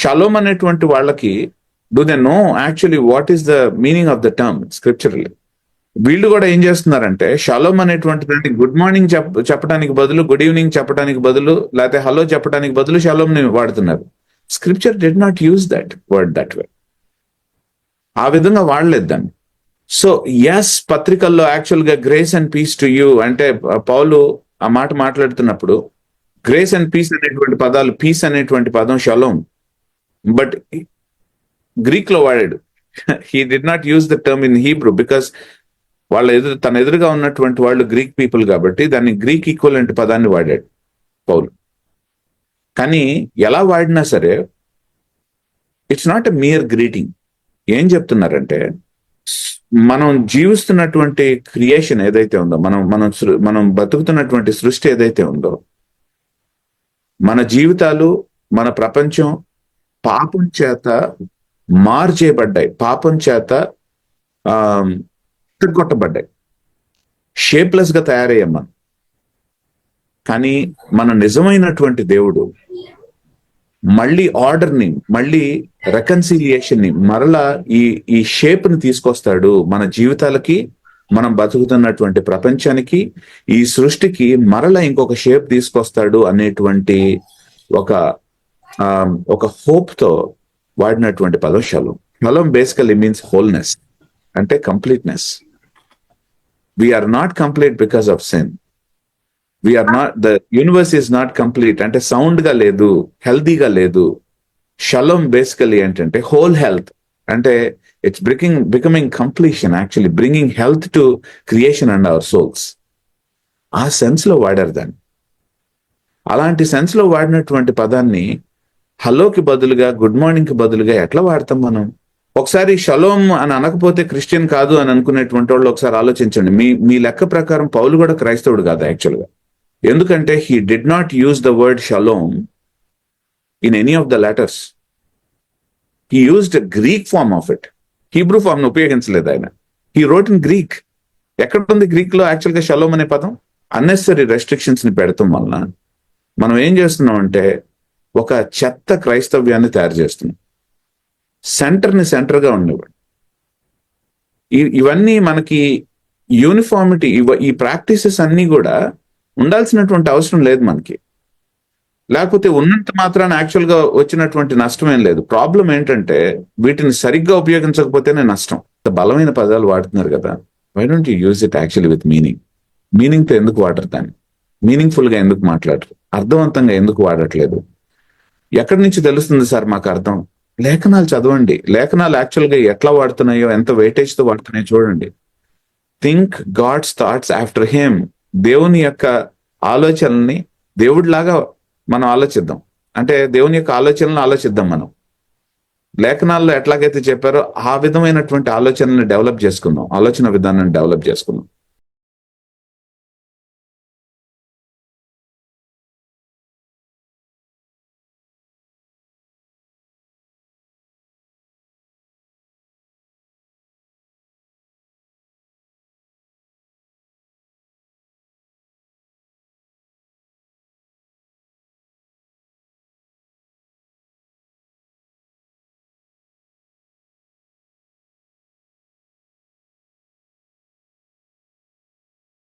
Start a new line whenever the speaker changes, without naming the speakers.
Shalom అనేటువంటి వాళ్ళకి do they know actually what is the meaning of the term scriptural వీళ్ళు కూడా ఏం చేస్తున్నారంటే షలోమ్ అనేటువంటి దానికి గుడ్ మార్నింగ్ చెప్పడానికి బదులు గుడ్ ఈవినింగ్ చెప్పడానికి బదులు లేకపోతే హలో చెప్పడానికి బదులు షలోమ్ని వాడుతున్నారు. Scripture did not use that word that way. ఆ విధంగా వాడలేదు దాన్ని. సో ఎస్ పత్రికల్లో యాక్చువల్గా grace and peace to you అంటే పౌలు ఆ మాట మాట్లాడుతున్నప్పుడు గ్రేస్ అండ్ పీస్ అనేటువంటి పదాలు పీస్ అనేటువంటి పదం షలోమ్. బట్ గ్రీక్లో వాడాడు. He did not use the term in Hebrew because వాళ్ళ ఎదురు తన ఎదురుగా ఉన్నటువంటి వాళ్ళు గ్రీక్ పీపుల్ కాబట్టి దాన్ని గ్రీక్ ఈక్వలెంట్ పదాన్ని వాడాడు పౌలు. కానీ ఎలా వాడినా సరే it's not a mere greeting ఏం చెప్తున్నారంటే మనం జీవిస్తున్నటువంటి క్రియేషన్ ఏదైతే ఉందో మనం మనం మనం బతుకుతున్నటువంటి సృష్టి ఏదైతే ఉందో మన జీవితాలు మన ప్రపంచం పాపం చేత మార్చేయబడ్డాయి. పాపం చేత ఆ కొట్టబడ్డాయి షేప్లెస్గా తయారయ్యాం మనం కానీ మన నిజమైనటువంటి దేవుడు మళ్ళీ ఆర్డర్ని మళ్ళీ రెకన్సిలియేషన్ని మరలా ఈ ఈ షేప్ని తీసుకొస్తాడు మన జీవితాలకి మనం బతుకుతున్నటువంటి ప్రపంచానికి ఈ సృష్టికి మరలా ఇంకొక షేప్ తీసుకొస్తాడు అనేటువంటి ఒక ఒక హోప్తో వాడినటువంటి పదం shalom shalom basically means wholeness అంటే completeness we are not complete because of sin we are not the universe is not complete అంటే సౌండ్గా లేదు హెల్దీగా లేదు. షలం బేసికలీ ఏంటంటే హోల్ హెల్త్ అంటే it's bringing becoming completion actually bringing health to creation and our souls ఆ సెన్స్లో వాడారు దాన్ని. అలాంటి సెన్స్లో వాడినటువంటి పదాన్ని హలోకి బదులుగా గుడ్ మార్నింగ్కి బదులుగా ఎట్లా వాడతాం మనం? ఒకసారి షలోమ్ అని అనకపోతే క్రిస్టియన్ కాదు అని అనుకునేటువంటి వాళ్ళు ఒకసారి ఆలోచించండి. మీ మీ లెక్క ప్రకారం పౌలు కూడా క్రైస్తవుడు కాదు యాక్చువల్గా. ఎందుకంటే he did not use the word shalom in any of the letters. He used Greek form of it. Hebrew ఫామ్ను ఉపయోగించలేదు ఆయన. He wrote in Greek. ఎక్కడ ఉంది గ్రీక్ యాక్చువల్గా షలోమ్ అనే పదం? అన్నెసరీ రెస్ట్రిక్షన్స్ని పెడతాం వలన. మనం ఏం చేస్తున్నాం అంటే ఒక చెత్త క్రైస్తవ్యాన్ని తయారు చేస్తున్నాం సెంటర్ని సెంటర్గా ఉండేవాడు. ఇవన్నీ మనకి యూనిఫార్మిటీ ఇవ ఈ ప్రాక్టీసెస్ అన్ని కూడా ఉండాల్సినటువంటి అవసరం లేదు మనకి. లేకపోతే ఉన్నంత మాత్రాన యాక్చువల్గా వచ్చినటువంటి నష్టం ఏం లేదు. ప్రాబ్లం ఏంటంటే వీటిని సరిగ్గా ఉపయోగించకపోతేనే నష్టం. ఇంత బలమైన పదాలు వాడుతున్నారు కదా why don't you use it actually with meaning మీనింగ్తో ఎందుకు వాడరు దాన్ని? మీనింగ్ఫుల్గా ఎందుకు మాట్లాడరు? అర్థవంతంగా ఎందుకు వాడట్లేదు? ఎక్కడి నుంచి తెలుస్తుంది సార్ మాకు అర్థం? లేఖనాలు చదవండి. లేఖనాలు యాక్చువల్గా ఎట్లా వాడుతున్నాయో ఎంత వెయిటేజ్తో వాడుతున్నాయో చూడండి. Think God's thoughts after him దేవుని యొక్క ఆలోచనల్ని దేవుడిలాగా మనం ఆలోచిద్దాం. అంటే దేవుని యొక్క ఆలోచనలను ఆలోచిద్దాం మనం. లేఖనాల్లో ఎట్లాగైతే చెప్పారో ఆ విధమైనటువంటి ఆలోచనల్ని డెవలప్ చేసుకుందాం. ఆలోచన విధానాన్ని డెవలప్ చేసుకుందాం.